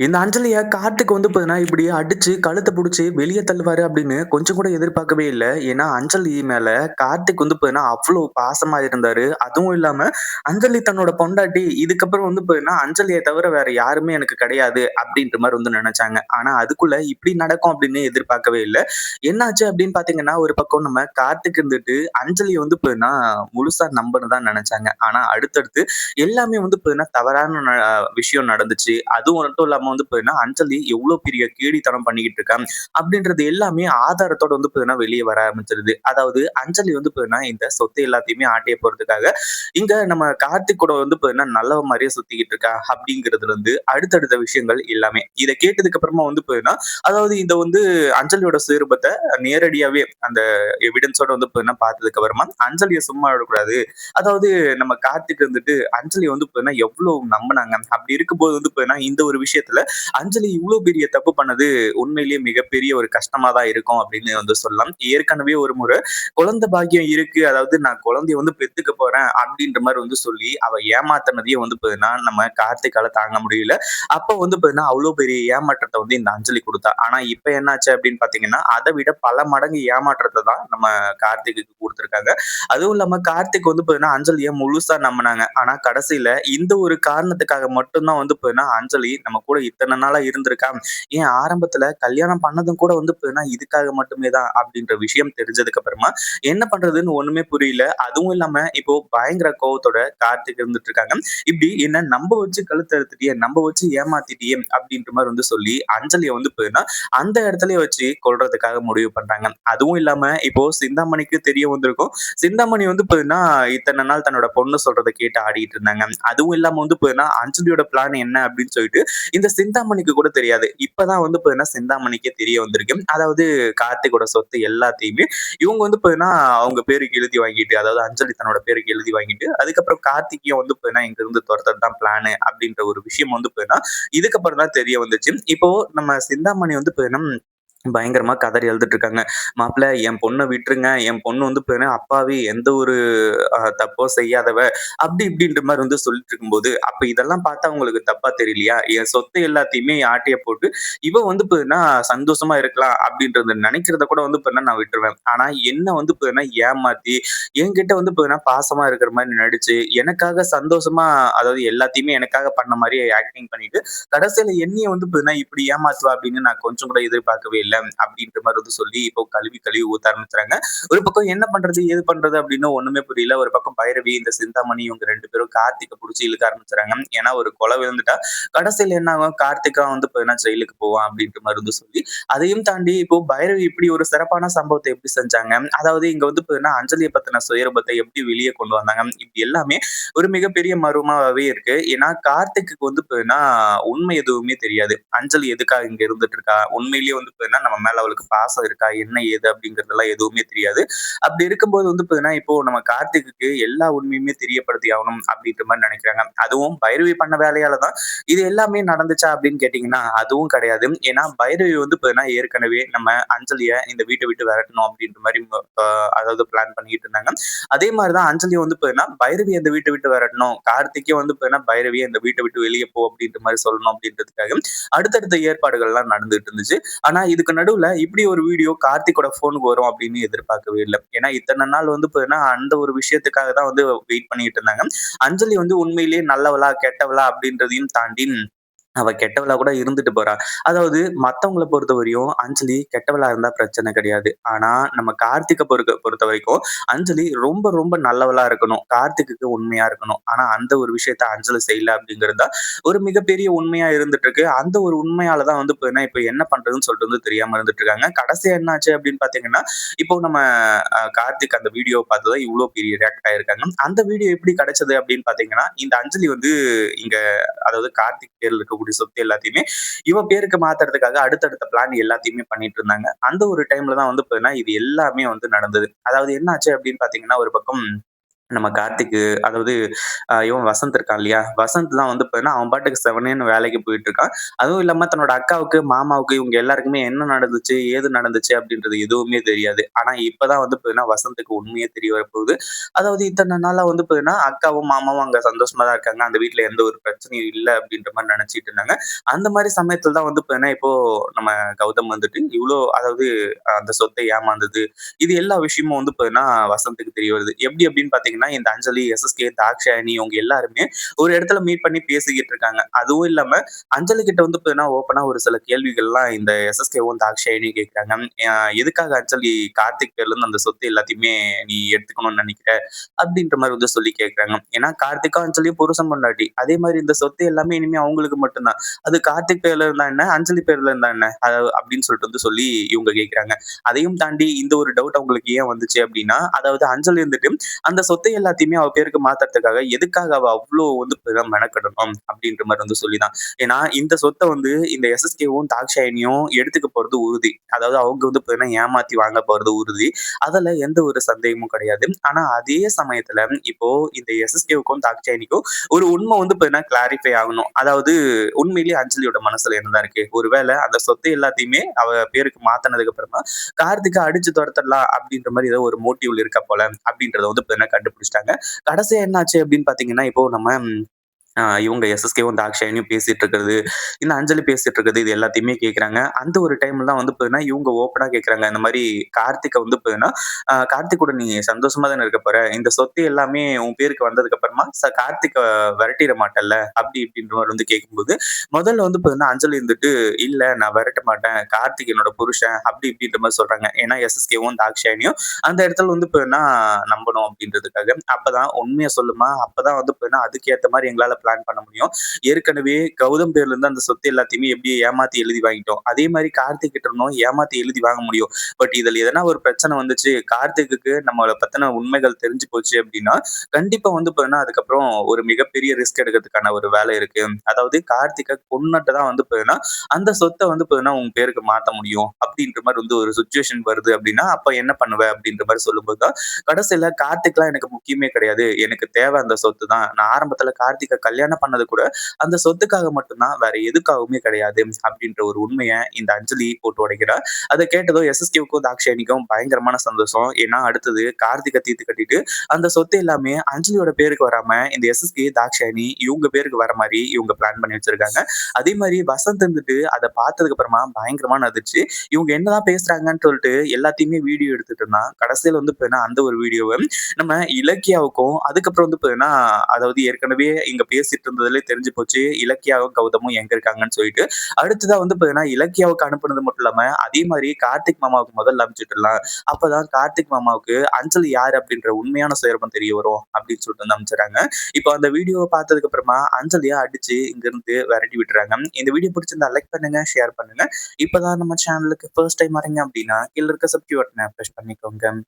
இந்த அஞ்சலிய கார்த்திக் வந்து பார்த்தீங்கன்னா, இப்படி அடிச்சு கழுத்த புடிச்சு வெளியே தள்ளுவாரு அப்படின்னு கொஞ்சம் கூட எதிர்பார்க்கவே இல்லை ஏன்னா, அஞ்சலி மேல கார்த்திக் வந்து பார்த்தீங்கன்னா, அவ்வளோ பாசமா இருந்தாரு. அதுவும் இல்லாம அஞ்சலி தன்னோட பொண்டாட்டி. இதுக்கப்புறம் வந்து பார்த்தீங்கன்னா, அஞ்சலியை தவிர வேற யாருமே எனக்கு கிடையாது அப்படின்ற மாதிரி வந்து நினைச்சாங்க ஆனா, அதுக்குள்ள இப்படி நடக்கும் அப்படின்னு எதிர்பார்க்கவே இல்லை என்னாச்சு அப்படின்னு பார்த்தீங்கன்னா, ஒரு பக்கம் நம்ம கார்த்திக் இருந்துட்டு அஞ்சலியை வந்து பார்த்தீங்கன்னா, முழுசா நம்பன்னு தான் நினைச்சாங்க ஆனா, அடுத்தடுத்து எல்லாமே வந்து பார்த்தீங்கன்னா, தவறான விஷயம் நடந்துச்சு. அதுவும் மட்டும் இல்லாம வந்து பார்த்தீங்கன்னா, அஞ்சலி எவ்வளவு பெரிய கேடித்தனம் பண்ணிக்கிட்டு இருக்கான் அப்படின்றது எல்லாமே ஆதாரத்தோட வந்து பார்த்தீங்கன்னா, வெளியே வர ஆரம்பிச்சிருது அதாவது அஞ்சலி வந்து பார்த்தீங்கன்னா, இந்த சொத்து எல்லாத்தையுமே ஆட்டிய போறதுக்காக, இங்க நம்ம கார்த்திக் கூட வந்து பார்த்தீங்கன்னா, நல்லவ மாதிரியே சுத்திக்கிட்டு இருக்கா அப்படிங்கிறதுல இருந்து அடுத்தடுத்த விஷயங்கள் எல்லாமே. இதை கேட்டதுக்கு அப்புறமா வந்து பார்த்தீங்கன்னா, அதாவது இந்த வந்து அஞ்சலியோட சுயரூபத்தை நேரடியாவே அந்த எவிடன்ஸோட வந்து பார்த்தீங்கன்னா, பார்த்ததுக்கு அப்புறமா அஞ்சலியை சும்மா விடக்கூடாது. அதாவது நம்ம கார்த்திக் வந்துட்டு அஞ்சலி வந்து பார்த்தீங்கன்னா, எவ்வளவு நம்பினாங்க அப்படி இருக்கும்போது வந்து பார்த்தீங்கன்னா, இந்த ஒரு விஷயத்துல அஞ்சலி இவ்வளவு பெரிய தப்பு பண்ணது உண்மையிலேயே மிகப்பெரிய ஒரு கஷ்டமா தான் இருக்கும் அப்படின்னு வந்து சொல்லலாம். ஏற்கனவே ஒரு முறை குழந்தை பாக்கியம் இருக்கு. அதாவது நான் குழந்தைய வந்து பெத்துக்க போறேன் அப்படின்ற மாதிரி வந்து சொல்லி அவ ஏமாத்தினதையும் வந்து பார்த்தீங்கன்னா, நம்ம கார்த்திகால தாங்க முடியல. அப்ப வந்து பார்த்தீங்கன்னா, அவ்வளவு பெரிய ஏமாற்றத்தை வந்து இந்த அஞ்சலி கொடுத்தா ஆனா இப்ப என்னாச்சு அப்படின்னு பார்த்தீங்கன்னா, அதை விட பல மடங்கு ஏமாற்றத்தை தான் நம்ம கார்த்திக்கு கொடுத்துருக்காங்க அதுவும் இல்லாம கார்த்திக் வந்து பார்த்தீங்கன்னா, அஞ்சலியை முழுசா நம்புனாங்க. ஆனா கடைசியில இந்த ஒரு காரணத்துக்காக மட்டும் தான் வந்து பார்த்தீங்கன்னா, அஞ்சலி நம்ம கூட இத்தனை நாளா இருந்திருக்கான் ஏன் ஆரம்பத்துல கல்யாணம் பண்ணதும் கூட வந்து இதுக்காக மட்டுமே தான் அப்படின்ற விஷயம் தெரிஞ்சதுக்கு அப்புறமா என்ன பண்றதுன்னு ஒண்ணுமே புரியல. அதுவும் இல்லாம இப்போ பயங்கர கோவத்தோட கார்த்திக் இருந்துட்டு இருக்காங்க. இப்படி என்ன நம்ம வச்சு கழுத்தறுத்துட்டியே நம்ம வச்சு ஏமாத்திட்டியே அப்படின்ற மாதிரி வந்து சொல்லி அஞ்சலியை வந்து பார்த்தீங்கன்னா, அந்த இடத்துல வச்சு கொள்றதுக்காக முடிவு பண்றாங்க. அதுவும் இல்லாம இப்போ சிந்தாமணிக்கு தெரிய வந்திருக்கும். சிந்தாமணி வந்து பார்த்தீங்கன்னா, இத்தனை நாள் தன்னோட பொண்ணு சொல்றதை கேட்டு ஆடிட்டு இருந்தாங்க. அதுவும் இல்லாம வந்து பார்த்தீங்கன்னா, அஞ்சலியோட பிளான் என்ன அப்படின்னு சொல்லிட்டு இந்த சிந்தாமணிக்கு கூட தெரியாது. இப்பதான் வந்து பார்த்தீங்கன்னா, சிந்தாமணிக்கே தெரிய வந்திருக்கு. அதாவது கார்த்திகோட சொத்து எல்லாத்தையுமே இவங்க வந்து பாத்தீங்கன்னா அவங்க பேருக்கு எழுதி வாங்கிட்டு, அதாவது அஞ்சலி தன்னோட பேருக்கு எழுதி வாங்கிட்டு, அதுக்கப்புறம் கார்த்திகையும் வந்து பாத்தீங்கன்னா இங்க இருந்து துரத்தது தான் பிளானு அப்படின்ற ஒரு விஷயம் வந்து பாத்தீங்கன்னா இதுக்கப்புறம் தான் தெரிய வந்துச்சு. இப்போ நம்ம சிந்தாமணி வந்து பார்த்தீங்கன்னா பயங்கரமாக கதறி எழுதிட்டு இருக்காங்க. "மாப்பிள என் பொண்ணை விட்டுருங்க. என் பொண்ணு வந்து பார்த்தீங்கன்னா, அப்பாவி எந்த ஒரு தப்போ செய்யாதவ." அப்படி இப்படின்ற மாதிரி வந்து சொல்லிட்டு இருக்கும்போது, அப்போ இதெல்லாம் பார்த்தா அவங்களுக்கு தப்பா தெரியலையா? என் சொத்து எல்லாத்தையுமே ஆட்டிய போட்டு, இவ வந்து பார்த்தீங்கன்னா, சந்தோஷமா இருக்கலாம் அப்படின்றத நினைக்கிறத கூட வந்து பார்த்தீங்கன்னா, நான் விட்டுருவேன். ஆனா என்ன வந்து பார்த்தீங்கன்னா, ஏமாத்தி என்கிட்ட வந்து பார்த்தீங்கன்னா, பாசமா இருக்கிற மாதிரி நடிச்சு, எனக்காக சந்தோஷமா அதாவது எல்லாத்தையுமே எனக்காக பண்ண மாதிரி ஆக்டிங் பண்ணிட்டு, கடைசியில என்னைய வந்து பார்த்தீங்கன்னா, இப்படி ஏமாத்துவா அப்படின்னு நான் கொஞ்சம் கூட எதிர்பார்க்கவே இல்லை அப்படின்ற மாதிரி வந்து சொல்லி இப்போ கழுவி கழுவி ஊத்த ஆரம்பிச்சுறாங்க. ஒரு பக்கம் என்ன பண்றது? ஏது பண்றது? அப்படின்னு ஒண்ணுமே புரியல. ஒரு பக்கம் பைரவி, இந்த சிந்தாமணி இவங்க ரெண்டு பேரும் கார்த்திகை பிடிச்சி இழுக்க ஆரம்பிச்சுறாங்க. ஏன்னா ஒரு கொலை விழுந்துட்டா கடைசியில என்ன ஆகும்? கார்த்திகா வந்து என்ன ஜெயிலுக்கு போவான் அப்படின்ற மாதிரி வந்து சொல்லி, அதையும் தாண்டி இப்போ பைரவி இப்படி ஒரு சிறப்பான சம்பவத்தை எப்படி செஞ்சாங்க? அதாவது இங்க வந்து பார்த்தீங்கன்னா அஞ்சலியை பத்தின சுயரூபத்தை எப்படி வெளியே கொண்டு வந்தாங்க? இப்படி எல்லாமே ஒரு மிகப்பெரிய மர்மமாவே இருக்கு. ஏன்னா கார்த்திக்கு வந்து பார்த்தீங்கன்னா உண்மை எதுவுமே தெரியாது. அஞ்சலி எதுக்காக இங்க இருந்துட்டு இருக்கா? உண்மையிலேயே வந்து பார்த்தீங்கன்னா நம்ம மேல அவளுக்கு பாசம் இருக்கா? என்ன ஏது? அப்படிங்கறதெல்லாம் எதுவுமே தெரியாது. அப்படி இருக்கும்போது வந்து பார்த்தீங்கன்னா, இப்போ நம்ம கார்த்திக்கு எல்லா உண்மையுமே தெரியப்படுத்தி ஆகணும் அப்படின்ற மாதிரி நினைக்கிறாங்க அதுவும் பைரவி பண்ண வேலையால தான் இது எல்லாமே நடந்துச்சா அப்படின்னு கேட்டீங்கன்னா, அதுவும் கிடையாது. ஏன்னா பைரவி வந்து பார்த்தீங்கன்னா, ஏற்கனவே நம்ம அஞ்சலிய இந்த வீட்டை விட்டு விரட்டணும் அப்படின்ற மாதிரி அதாவது பிளான் பண்ணிட்டு இருந்தாங்க. அதே மாதிரிதான் தான் வந்து பார்த்தீங்கன்னா, பைரவி இந்த வீட்டை விட்டு விரட்டணும். கார்த்திக்கே வந்து பார்த்தீங்கன்னா, பைரவி இந்த வீட்டை விட்டு வெளியே போ அப்படின்ற மாதிரி சொல்லணும் அப்படின்றதுக்காக அடுத்தடுத்த ஏற்பாடுகள்லாம் நடந்துட்டு இருந்துச்சு. ஆனா இதுக்கு நடுவுல இப்படி ஒரு வீடியோ கார்த்திகோட ஃபோனுக்கு வரும் அப்படின்னு எதிர்பார்க்கவே இல்லை ஏன்னா இத்தனை நாள் வந்து பார்த்தீங்கன்னா, அந்த ஒரு விஷயத்துக்காக தான் வந்து வெயிட் பண்ணிட்டு இருந்தாங்க. அஞ்சலி வந்து உண்மையிலேயே நல்லவளா? கெட்டவளா? அப்படின்றதையும் தாண்டி அவ கெட்டவளா கூட இருந்துட்டு போறா. அதாவது மற்றவங்கள பொறுத்த வரையும் அஞ்சலி கெட்டவளா இருந்தா பிரச்சனை கிடையாது. ஆனா நம்ம கார்த்திகை பொறுக்க வரைக்கும் அஞ்சலி ரொம்ப ரொம்ப நல்லவளா இருக்கணும். கார்த்திக்குக்கு உண்மையா இருக்கணும். ஆனா அந்த ஒரு விஷயத்த அஞ்சலி செய்யல அப்படிங்கிறது தான் ஒரு மிகப்பெரிய உண்மையா இருந்துட்டு இருக்கு. அந்த ஒரு உண்மையாலதான் வந்து இப்ப என்ன பண்றதுன்னு சொல்லிட்டு வந்து தெரியாம இருந்துட்டு இருக்காங்க. கடைசியா என்னாச்சு அப்படின்னு பார்த்தீங்கன்னா, இப்போ நம்ம கார்த்திக் அந்த வீடியோ பார்த்து தான் பெரிய ரியாக்ட் ஆயிருக்காங்க. அந்த வீடியோ எப்படி கிடைச்சது அப்படின்னு பார்த்தீங்கன்னா, இந்த அஞ்சலி வந்து இங்க அதாவது கார்த்திக் பேர்ல இருக்கக்கூடிய சொத்து எல்லாத்தையுமே இவ பேருக்கு மாத்துறதுக்காக அடுத்தடுத்த பிளான் எல்லாத்தையுமே பண்ணிட்டு இருந்தாங்க. அந்த ஒரு டைம்ல தான் வந்து பார்த்தீங்கன்னா, இது எல்லாமே வந்து நடந்தது. அதாவது என்ன ஆச்சு அப்படின்னு பாத்தீங்கன்னா ஒரு பக்கம் நம்ம கார்த்திக்கு அதாவது அ இவன் வசந்த் இருக்கான் இல்லையா? வசந்த்லாம் வந்து பார்த்தீங்கன்னா, அவன் பாட்டுக்கு செவனேன்னு வேலைக்கு போயிட்டுருக்கான். அதுவும் இல்லாம தன்னோட அக்காவுக்கு, மாமாவுக்கு இவங்க எல்லாருக்குமே என்ன நடந்துச்சு? ஏது நடந்துச்சு? அப்படின்றது எதுவுமே தெரியாது. ஆனா இப்ப தான் வந்து பார்த்தீங்கன்னா, வசந்துக்கு உண்மையே தெரிய வரப்போகுது. அதாவது இத்தன நாளா வந்து பார்த்தீங்கன்னா, அக்காவும், மாமாவும் அங்க சந்தோஷமா தான் இருக்காங்க. அந்த வீட்ல எந்த ஒரு பிரச்சனையும் இல்ல அப்படின்ற மாரி நெனச்சுட்டு இருந்தாங்க. அந்த மாரி சமயத்துல தான் வந்து பார்த்தீங்கன்னா, இப்போ நம்ம கௌதம் வந்துட்டு இவ்ளோ அதாவது அந்த சொத்தை ஏமாந்தது, இது எல்லா விஷயமும் வந்து பார்த்தீங்கன்னா, வசந்துக்கு தெரிய வருது. எப்படி அப்படின்னு பார்த்தீங்கன்னா, இந்த அஞ்சலி, எஸ்எஸ்கே, இந்த தாக்ஷாயணி இவங்க எல்லாருமே ஒரு இடத்துல மீட் பண்ணி பேசிக்கிட்டு இருக்காங்க. அதுவும் இல்லாம அஞ்சலி கிட்ட வந்து பார்த்தீங்கன்னா, ஓப்பனா ஒரு சில கேள்விகள்லாம் இந்த எஸ்எஸ்கேவும், இந்த கேட்குறாங்க. கேட்கிறாங்க எதுக்காக அஞ்சலி கார்த்திக் பேர்ல இருந்து அந்த சொத்து எல்லாத்தையுமே நீ எடுத்துக்கணும்னு நினைக்கிற அப்படின்ற மாதிரி வந்து சொல்லி கேட்குறாங்க. ஏன்னா கார்த்திக்கும், அஞ்சலியும் புருஷன் பொண்டாட்டி. அதே மாதிரி இந்த சொத்து எல்லாமே இனிமே அவங்களுக்கு மட்டும்தான் அது கார்த்திக் பேர்ல இருந்தா என்ன? அஞ்சலி பேர்ல இருந்தா என்ன? அப்படின்னு சொல்லிட்டு வந்து சொல்லி இவங்க கேட்குறாங்க. அதையும் தாண்டி இந்த ஒரு டவுட் அவங்களுக்கு ஏன் வந்துச்சு அப்படின்னா, அதாவது அஞ்சலி வந்துட்டு அந்த சொத்து எல்லாத்தையுமே அவ பேருக்கு மாத்துறதுக்காக எதுக்காக அவ அவ்வளவு வந்து இப்படிலாம் மெனக்கெடணும் அப்படின்ற மாதிரி வந்து சொல்லிதான் ஏன்னா இந்த சொத்தை வந்து இந்த எஸ்எஸ்கேவும், தாக்ஷாயினியும் எடுத்துக்க போறது உறுதி. அதாவது அவங்க வந்து பார்த்தீங்கன்னா ஏமாத்தி வாங்க போறது உறுதி. அதுல எந்த ஒரு சந்தேகமும் கிடையாது. ஆனா அதே சமயத்துல இப்போ இந்த எஸ்எஸ்கேவுக்கும், தாக்ஷாயணிக்கும் ஒரு உண்மை வந்து பார்த்தீங்கன்னா கிளாரிஃபை ஆகணும். அதாவது உண்மையிலேயே அஞ்சலியோட மனசுல என்னதான் இருக்கு? ஒருவேளை அந்த சொத்து எல்லாத்தையுமே அவ பேருக்கு மாத்துனதுக்கு அப்புறமா கார்த்திகை அடிச்சு துரத்தலாம் அப்படின்ற மாதிரி ஏதோ ஒரு மோட்டிவ்ல இருக்கா போல அப்படின்றத வந்து பார்த்தீங்கன்னா கண்டுபிடிச்சிட்டாங்க கடைசியா என்னாச்சு அப்படின்னு பார்த்தீங்கன்னா, இப்போ நம்ம இவங்க எஸ்எஸ்கேவும், தாக்ஷாயணியும் பேசிட்டு இருக்கிறது, இந்த அஞ்சலி பேசிட்டு இருக்கிறது இது எல்லாத்தையுமே கேட்குறாங்க. அந்த ஒரு டைம்ல தான் வந்து பார்த்தீங்கன்னா, இவங்க ஓப்பனாக கேட்குறாங்க. இந்த மாதிரி கார்த்திகை வந்து பார்த்தீங்கன்னா, கார்த்திக் கூட நீ சந்தோஷமா தானே இருக்க போற? இந்த சொத்து எல்லாமே உன் பேருக்கு வந்ததுக்கு அப்புறமா ச விரட்டிட விரட்டிற அப்படி இப்படின்ற மாதிரி வந்து கேட்கும்போது, முதல்ல வந்து பார்த்தீங்கன்னா, அஞ்சலி இருந்துட்டு, இல்ல நான் விரட்ட மாட்டேன். கார்த்திக் என்னோட புருஷன். அப்படி இப்படின்ற மாதிரி சொல்றாங்க. ஏன்னா எஸ்எஸ்கேவும், தாக்ஷாயணியும் அந்த இடத்துல வந்து பார்த்தீங்கன்னா, நம்பணும் அப்படின்றதுக்காக. அப்பதான் உண்மையை சொல்லுமா, அப்பதான் வந்து பார்த்தீங்கன்னா, அதுக்கேற்ற மாதிரி எங்களால பிளான் பண்ண முடியும். ஏற்கனவே கௌதம் பேர்ல இருந்து அந்த சொத்து எல்லாத்தையுமே எப்படி ஏமாத்தி எழுதி வாங்கிட்டோம். அதே மாதிரி கார்த்திக் கிட்ட இருந்தும் ஏமாத்தி எழுதி வாங்க முடியும். பட் இதுல எதனா ஒரு பிரச்சனை வந்துச்சு, கார்த்திக்கு நம்மளை பத்தின உண்மைகள் தெரிஞ்சு போச்சு அப்படின்னா, கண்டிப்பா வந்து பார்த்தீங்கன்னா, அதுக்கப்புறம் ஒரு மிகப்பெரிய ரிஸ்க் எடுக்கிறதுக்கான ஒரு வேலை இருக்கு. அதாவது கார்த்திகை கொன்னுட்டு தான் வந்து பார்த்தீங்கன்னா, அந்த சொத்தை வந்து பார்த்தீங்கன்னா, உங்க பேருக்கு மாத்த முடியும். அப்படின்ற மாதிரி வந்து ஒரு சுச்சுவேஷன் வருது அப்படின்னா, அப்ப என்ன பண்ணுவ? அப்படின்ற மாதிரி சொல்லும்போது தான், கடைசியில கார்த்திக்லாம் எனக்கு முக்கியமே கிடையாது. எனக்கு தேவை அந்த சொத்து தான். நான் ஆரம்பத்துல கார்த்திகை கல்யாணம் பண்ணது கூட அந்த சொத்துக்காக மட்டும்தான் வேற எதுக்காகவுமே கிடையாது. அப்படின்ற ஒரு உண்மையை இந்த அஞ்சலி போட்டு உடைக்கிறா. அதை கேட்டதும் எஸ்எஸ்கேவுக்கும், தாக்ஷாயணிக்கும் பயங்கரமான சந்தோஷம். ஏன்னா அடுத்தது கார்த்திக்க தீர்த்து கட்டிட்டு, அந்த சொத்து எல்லாமே அஞ்சலியோட பேருக்கு வராம, இந்த எஸ்எஸ்கே, தாக்ஷாயணி இவங்க பேருக்கு வர மாதிரி இவங்க பிளான் பண்ணி வச்சிருக்காங்க. அதே மாதிரி வசந்த் இருந்துட்டு அதை பார்த்ததுக்கு அப்புறமா பயங்கரமான அதிர்ச்சி. இவங்க என்னதான் பேசுறாங்கன்னு சொல்லிட்டு எல்லாத்தையுமே வீடியோ எடுத்துட்டு இருந்தான். கடைசியில வந்து பார்த்தீங்கன்னா, அந்த ஒரு வீடியோவை நம்ம இலக்கியாவுக்கும், அதுக்கப்புறம் வந்து பார்த்தீங்கன்னா, அதாவது ஏற்கனவே இங்க பேசிட்டு இருந்ததுலே தெரிஞ்சு போச்சு. இலக்கியாவும், கௌதமும் எங்க இருக்காங்கன்னு சொல்லிட்டு. அடுத்ததா வந்து பார்த்தீங்கன்னா, இலக்கியாவுக்கு அனுப்புனது மட்டும் இல்லாம, அதே மாதிரி கார்த்திக் மாமாவுக்கு முதல்ல அனுப்பிச்சுட்டுறலாம். அப்பதான் கார்த்திக் மாமாவுக்கு அஞ்சலி யார் அப்படின்ற உண்மையான சுயரூபம் தெரிய வரும் அப்படின்னு சொல்லிட்டு வந்து அனுப்பிச்சுடுறாங்க. இப்போ அந்த வீடியோவை பார்த்ததுக்கு அப்புறமா அஞ்சலியா அடிச்சு இங்கிருந்து விரட்டி விட்டுறாங்க. இந்த வீடியோ பிடிச்சிருந்தா லைக் பண்ணுங்க, ஷேர் பண்ணுங்க. இப்பதான் நம்ம சேனலுக்கு ஃபர்ஸ்ட் டைம் வரீங்க அப்படின்னா, கீழ இருக்க சப்ஸ்கிரைப் பட்டனை பிரஸ் பண்ணிக்கோங்க.